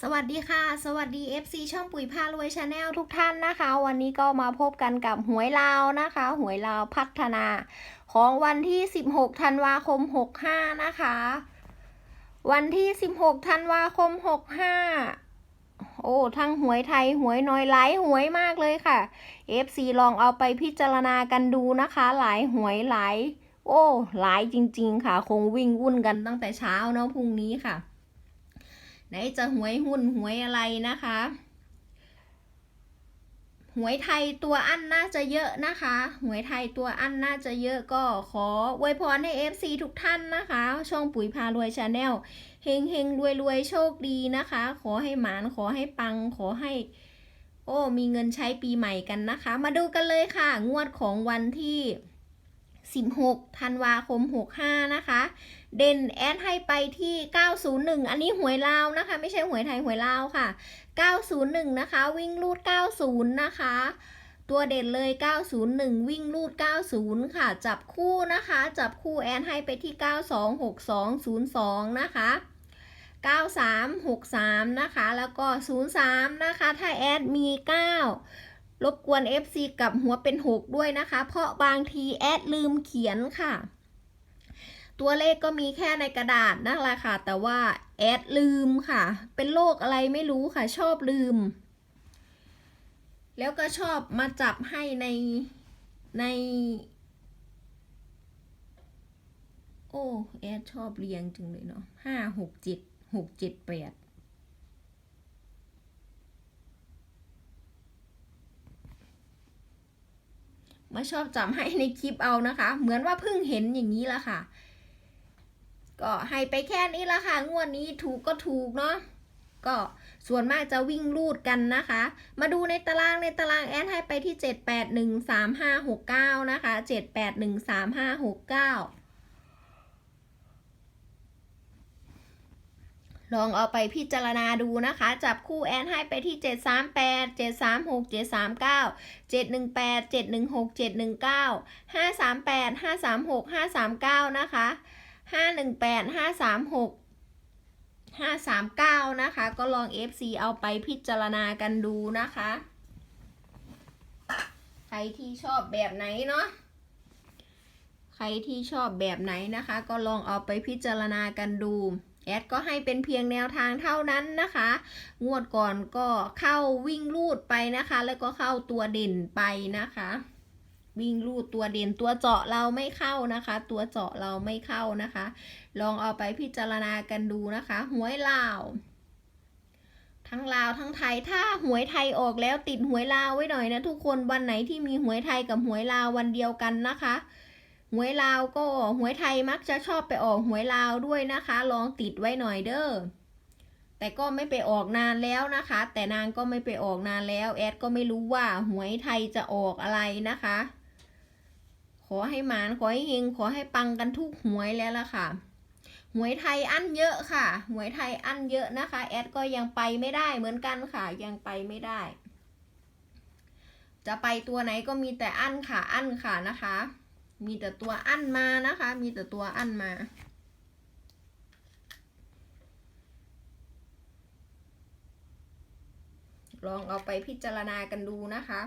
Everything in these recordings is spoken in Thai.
สวัสดีค่ะ สวัสดี FC ช่องปุ๋ยพารวยชาแนลทุกท่านนะคะ วันนี้ก็มาพบกันกับหวยลาวนะคะ หวยลาวพัฒนา ของวันที่ 16 ธันวาคม 65 นะคะ วันที่ 16 ธันวาคม 65 โอ้ ทั้งหวยไทยหวยน้อยหลายหวยมากเลยค่ะ FC ลองเอาไปพิจารณากันดูนะคะ หลายหวยหลาย โอ้ หลายจริง ๆ ค่ะ คงวิ่งวุ่นกันตั้งแต่เช้าเนาะพรุ่งนี้ค่ะ ไหนจะหวยหุ้นหวยอะไรนะคะ หวยไทยตัวอั้นน่าจะเยอะนะคะ หวยไทยตัวอั้นน่าจะเยอะก็ขออวยพรให้ FC ทุกท่านนะคะ ช่องปุ๋ยพารวยชาแนลเฮงเฮงรวยรวยโชคดีนะคะ ขอให้หมานขอให้ปังขอให้โอ้ มีเงินใช้ปีใหม่กันนะคะ มาดูกันเลยค่ะ งวดของวันที่ 16 ธันวาคม 65 นะคะ เด่นแอดให้ไปที่ 901 อันนี้หวยลาวนะคะ ไม่ใช่หวยไทยหวยลาวค่ะ 901 นะคะ วิ่งรูด 90 นะคะ ตัวเด่นเลย 901 วิ่งรูด 90 ค่ะ จับคู่นะคะ จับคู่แอดให้ไปที่ 926202 นะคะ 9363 นะคะ แล้วก็ 03 นะคะ ถ้าแอดมี 9รบกวน FC กับหัวเป็น 6 ด้วยนะคะ เพราะบางทีแอดลืมเขียนค่ะ ตัวเลขก็มีแค่ในกระดาษนั่นแหละค่ะ แต่ว่าแอดลืมค่ะ เป็นโรคอะไรไม่รู้ค่ะ ชอบลืม แล้วก็ชอบมาจับให้ในในโอ้แอดชอบเรียงจังเลยเนาะห้าหกเจ็ดหกเจ็ดแปดมาชอบจำให้ในคลิปเอานะคะ เหมือนว่าเพิ่งเห็นอย่างนี้ละค่ะ ก็ให้ไปแค่นี้ละค่ะ งวดนี้ถูกก็ถูกเนาะ ก็ส่วนมากจะวิ่งรูดกันนะคะ มาดูในตารางในตารางแอดให้ไปที่ 7813569นะคะ 7813569ลองเอาไปพิจารณาดูนะคะ จับคู่แอนให้ไปที่ 738 736 739 718 716 719 538 536 539 นะคะ 518 536 539นะคะ ก็ลอง FC เอาไปพิจารณากันดูนะคะ ใครที่ชอบแบบไหนเนาะใครที่ชอบแบบไหนนะคะ ก็ลองเอาไปพิจารณากันดูแอดก็ให้เป็นเพียงแนวทางเท่านั้นนะคะ งวดก่อนก็เข้าวิ่งลูดไปนะคะ แล้วก็เข้าตัวเด่นไปนะคะ วิ่งลูดตัวเด่นตัวเจาะเราไม่เข้านะคะ ตัวเจาะเราไม่เข้านะคะ ลองเอาไปพิจารณากันดูนะคะหวยลาว ทั้งลาวทั้งไทยถ้าหวยไทยออกแล้วติดหวยลาวไว้หน่อยนะทุกคนวันไหนที่มีหวยไทยกับหวยลาววันเดียวกันนะคะหวยลาวก็หวยไทยมักจะชอบไปออกหวยลาวด้วยนะคะ ลองติดไว้หน่อยเด้อแต่ก็ไม่ไปออกนานแล้วนะคะ แต่นางก็ไม่ไปออกนานแล้ว แอดก็ไม่รู้ว่าหวยไทยจะออกอะไรนะคะ อให้หมานขอให้เฮงขอให้ปังกันทุกหวยแล้วล่ะค่ะหวยไทยอันเยอะค่ะหวยไทยอันเยอะนะคะ แอดก็ยังไปไม่ได้เหมือนกันค่ะ ยังไปไม่ได้ จะไปตัวไหนก็มีแต่อันค่ะอันค่ะนะคะ มีแต่ตัวอั้นมานะคะ มีแต่ตัวอั้นมาลองเอาไปพิจารณากันดูนะคะ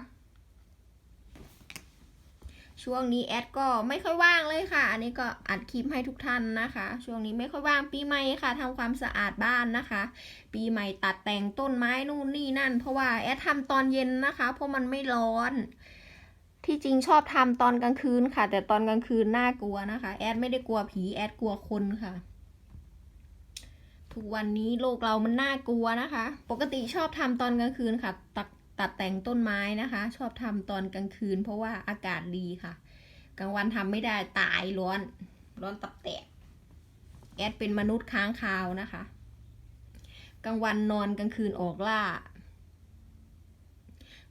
ช่วงนี้แอดก็ไม่ค่อยว่างเลยค่ะ อันนี้ก็อัดคลิปให้ทุกท่านนะคะ ช่วงนี้ไม่ค่อยว่างปีใหม่ค่ะทำความสะอาดบ้านนะคะ ปีใหม่ตัดแต่งต้นไม้นู่นนี่นั่น เพราะว่าแอดทำตอนเย็นนะคะ เพราะมันไม่ร้อน ที่จริงชอบทำตอนกลางคืนค่ะ แต่ตอนกลางคืนน่ากลัวนะคะ แอดไม่ได้กลัวผีแอดกลัวคนค่ะทุกวันนี้โลกเรามันน่ากลัวนะคะ ปกติชอบทำตอนกลางคืนค่ะ ตัด ตัดแต่งต้นไม้นะคะ ชอบทำตอนกลางคืน เพราะว่าอากาศดีค่ะ กลางวันทำไม่ได้ตายร้อน ร้อนตับแตก แอดเป็นมนุษย์ค้างคาวนะคะ กลางวันนอนกลางคืนออกล่า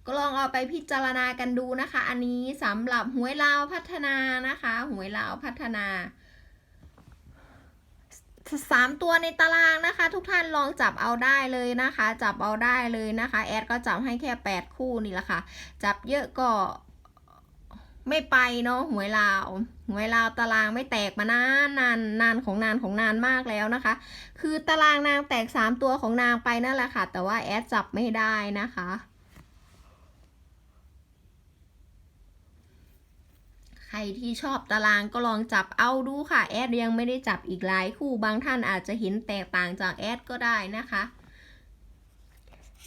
ก็ลองเอาไปพิจารณากันดูนะคะ อันนี้สำหรับหวยลาวพัฒนานะคะ หวยลาวพัฒนา สามตัวในตารางนะคะ ทุกท่านลองจับเอาได้เลยนะคะ จับเอาได้เลยนะคะ แอดก็จับให้แค่แปดคู่นี่แหละค่ะ จับเยอะก็ไม่ไปเนาะหวยลาวหวยลาวตารางไม่แตกมานานนานนานของนานของนานมากแล้วนะคะ คือตารางนางแตกสามตัวของนางไปนั่นแหละค่ะ แต่ว่าแอดจับไม่ได้นะคะ ใค รที่ชอบตารางก็ลองจับเอาดูค่ะ แอดยังไม่ได้จับอีกหลายคู่บางท่านอาจจะเห็นแตกต่างจากแอดก็ได้นะคะ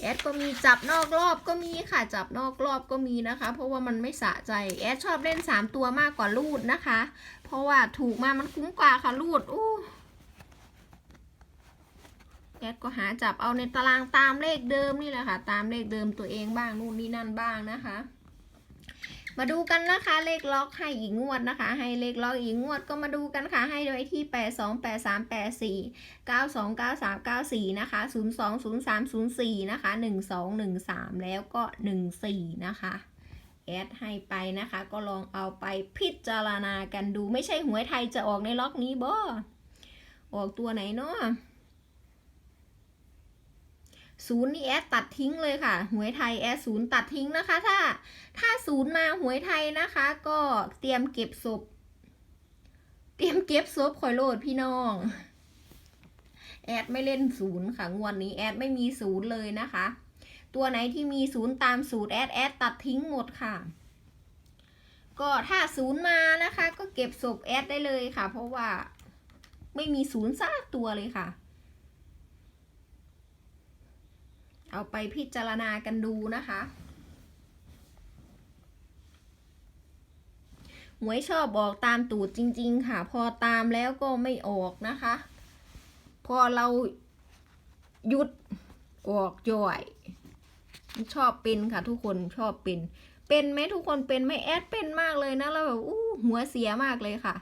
แอดก็มีจับนอกรอบก็มีค่ะจับนอกรอบก็มีนะคะ เพราะว่ามันไม่สะใจแอดชอบเล่น 3 ตัวมากกว่าลูดนะคะ เพราะว่าถูกมามันคุ้มกว่าค่ะลูดอู้แอดก็หาจับเอาในตารางตามเลขเดิมนี่แหละค่ะ ตามเลขเดิมตัวเองบ้างนู่นนี่นั่นบ้างนะคะ มาดูกันนะคะ เลขล็อกให้อีกงวดนะคะ ให้เลขล็อกอีกงวดก็มาดูกันค่ะ ให้ไว้ที่ 8 2 8 3 8 4 9 2 9 3 9 4 นะคะ 0 2 0 3 0 4 นะคะ 1 2 1 3 แล้วก็ 1 4 นะคะแอดให้ไปนะคะ ก็ลองเอาไปพิจารณากันดูไม่ใช่หวยไทยจะออกในล็อกนี้บ่ออกตัวไหนเนาะ ศูนย์นี่แอดตัดทิ้งเลยค่ะ หวยไทยแอดศูนย์ตัดทิ้งนะคะ ถ้าถ้าศูนย์มาหวยไทยนะคะ ก็เตรียมเก็บศพ เตรียมเก็บศพคอยโลดพี่น้อง แอดไม่เล่นศูนย์ค่ะ งวดนี้แอดไม่มีศูนย์เลยนะคะ ตัวไหนที่มีศูนย์ตามสูตรแอดแอดตัดทิ้งหมดค่ะ ก็ถ้าศูนย์มานะคะ ก็เก็บศพแอดได้เลยค่ะ เพราะว่าไม่มีศูนย์ซากตัวเลยค่ะ เอาไปพิจารณากันดูนะคะหวยชอบบอกตามตูดจริง ๆ ค่ะ พอตามแล้วก็ไม่ออกนะคะ พอเราหยุดออกย่อย ชอบเป็นค่ะ ทุกคนชอบเป็น เป็นไหมทุกคนเป็นไหมแอดเป็นมากเลยนะเราแบบอู้หัวเสียมากเลยค่ะ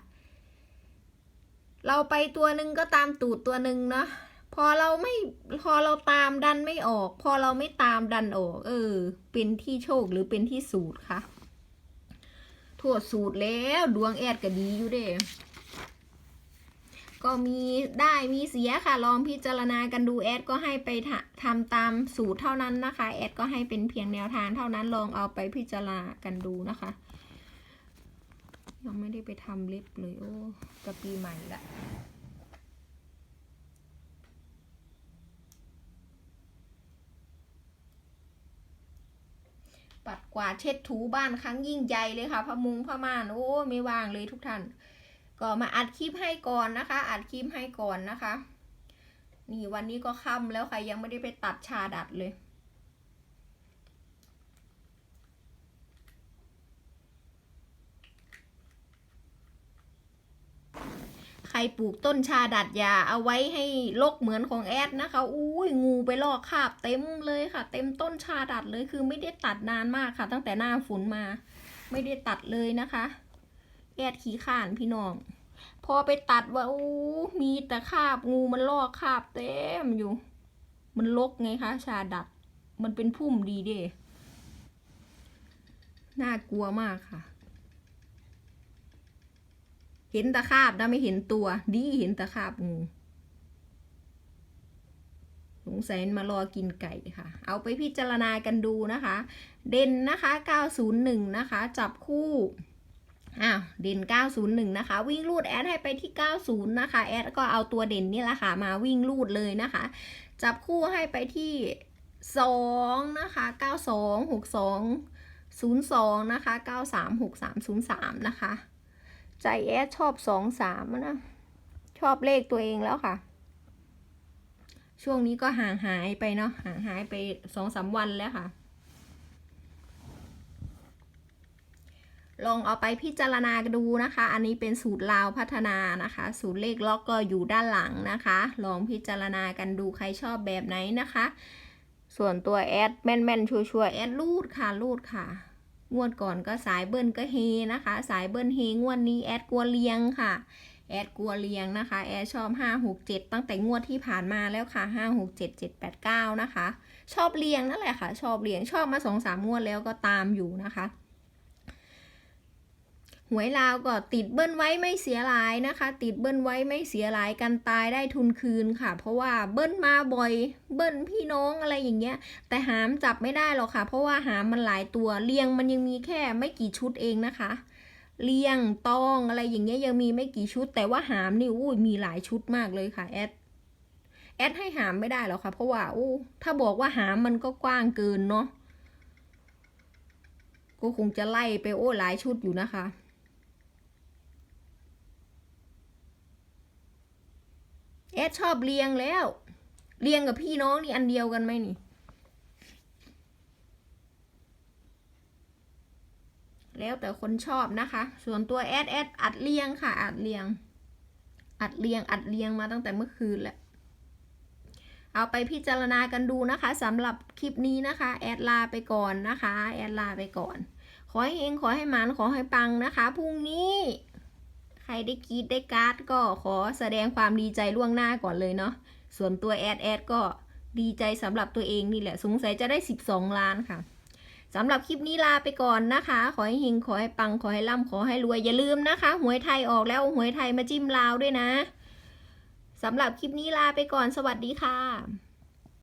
เราไปตัวหนึ่งก็ตามตูดตัวหนึ่งเนาะ พอเราไม่พอเราตามดันไม่ออก พอเราไม่ตามดันออก เออ เป็นที่โชคหรือเป็นที่สูตรคะโทษสูตรแล้วดวงแอดก็ดีอยู่เด้ก็มีได้มีเสียค่ะ ลองพิจารณากันดูแอดก็ให้ไปทำทำตามสูตรเท่านั้นนะคะ แอดก็ให้เป็นเพียงแนวทางเท่านั้นลองเอาไปพิจารณากันดูนะคะ ยังไม่ได้ไปทำเล็บเลยโอ้กะปีใหม่ละ ปัดกวาดเช็ดถูบ้านครั้งยิ่งใหญ่เลยค่ะพะมุงพะม่านโอ้ไม่ว่างเลยทุกท่าน ก็มาอัดคลิปให้ก่อนนะคะ อัดคลิปให้ก่อนนะคะ นี่วันนี้ก็ค่ำแล้วค่ะยังไม่ได้ไปตัดชาดัดเลย รปลูกต้นชาดัดยาเอาไว้ให้ลกเหมือนของแอดนะคะ อุ้ยงูไปลอกคาบเต็มเลยค่ะ เต็มต้นชาดัดเลยคือไม่ได้ตัดนานมากค่ะ ตั้งแต่หน้าฝนมา ไม่ได้ตัดเลยนะคะ แอดขี้ข่านพี่น้อง พอไปตัดว่าอู้มีแต่คาบงูมันลอกคาบเต็มอยู่ มันลกไงคะ ชาดัด มันเป็นพุ่มดีเด้น่ากลัวมากค่ะ ห็นตะขาบนะไม่เห็นตัว ดีเห็นตะขาบงูสงสัยมารอกินไก่ค่ะ เอาไปพิจารณากันดูนะคะ เด่นนะคะ 901 นะคะ จับคู่อ้าวเด่น 901 นะคะ วิ่งลูดแอดให้ไปที่ 90 นะคะ แอดก็เอาตัวเด่นนี่แหละค่ะ มาวิ่งลูดเลยนะคะ จับคู่ให้ไปที่ 2 นะคะ 92 62 02 นะคะ 93 63 03 นะคะ ใจแอดชอบ23นะ ชอบเลขตัวเองแล้วค่ะ ช่วงนี้ก็ห่างหายไปเนาะห่างหายไปสองสามวันแล้วค่ะ ลองเอาไปพิจารณาดูนะคะ อันนี้เป็นสูตรลาวพัฒนานะคะ สูตรเลขล็อกก็อยู่ด้านหลังนะคะ ลองพิจารณากันดูใครชอบแบบไหนนะคะ ส่วนตัวแอดแม่นๆชัวร์ๆแอดรูดค่ะรูดค่ะ งวดก่อนก็สายเบิ้ลก็เฮนะคะ สายเบิ้ลเฮงวดนี้แอดกลัวเลียงค่ะ แอดกลัวเลียงนะคะ แอดชอบ 5 6 7 ตั้งแต่งวดที่ผ่านมาแล้วค่ะ 5 6 7 7 8 9 นะคะ ชอบเลียงนั่นแหละค่ะ ชอบเลียงชอบมา 2 3 งวดแล้วก็ตามอยู่นะคะ หวยลาวก็ติดเบิ้ลไว้ไม่เสียหลายนะคะ ติดเบิ้ลไว้ไม่เสียหลายกันตายได้ทุนคืนค่ะ เพราะว่าเบิ้ลมาบ่อย เบิ้ลพี่น้องอะไรอย่างเงี้ย แต่หามจับไม่ได้หรอกค่ะ เพราะว่าหามมันหลายตัวเรียงมันยังมีแค่ไม่กี่ชุดเองนะคะเรียงตองอะไรอย่างเงี้ยยังมีไม่กี่ชุด แต่ว่าหามนี่อุ้ยมีหลายชุดมากเลยค่ะแอดแอดให้หามไม่ได้หรอกค่ะ เพราะว่าอู้ถ้าบอกว่าหามมันก็กว้างเกินเนาะก็คงจะไล่ไปโอ้หลายชุดอยู่นะคะ แอดชอบเรียงแล้ว เรียงกับพี่น้องนี่อันเดียวกันไหมนี่ แล้วแต่คนชอบนะคะ ส่วนตัวแอดแอดอัดเรียงค่ะ อัดเรียง อัดเรียง อัดเรียงมาตั้งแต่เมื่อคืนแหละเอาไปพิจารณากันดูนะคะสำหรับคลิปนี้นะคะ แอดลาไปก่อนนะคะ แอดลาไปก่อน ขอให้เฮงขอให้หมันขอให้ปังนะคะพรุ่งนี้ ใครได้กีดได้การ์ดก็ขอแสดงความดีใจล่วงหน้าก่อนเลยเนาะ ส่วนตัวแอดแอดก็ดีใจสำหรับตัวเองนี่แหละ สงสัยจะได้ 12 ล้านค่ะสำหรับคลิปนี้ลาไปก่อนนะคะ ขอให้เฮงขอให้ปัง ขอให้ร่ำขอให้รวย อย่าลืมนะคะ หวยไทยออกแล้วหวยไทยมาจิ้มลาวด้วยนะสำหรับคลิปนี้ลาไปก่อน สวัสดีค่ะ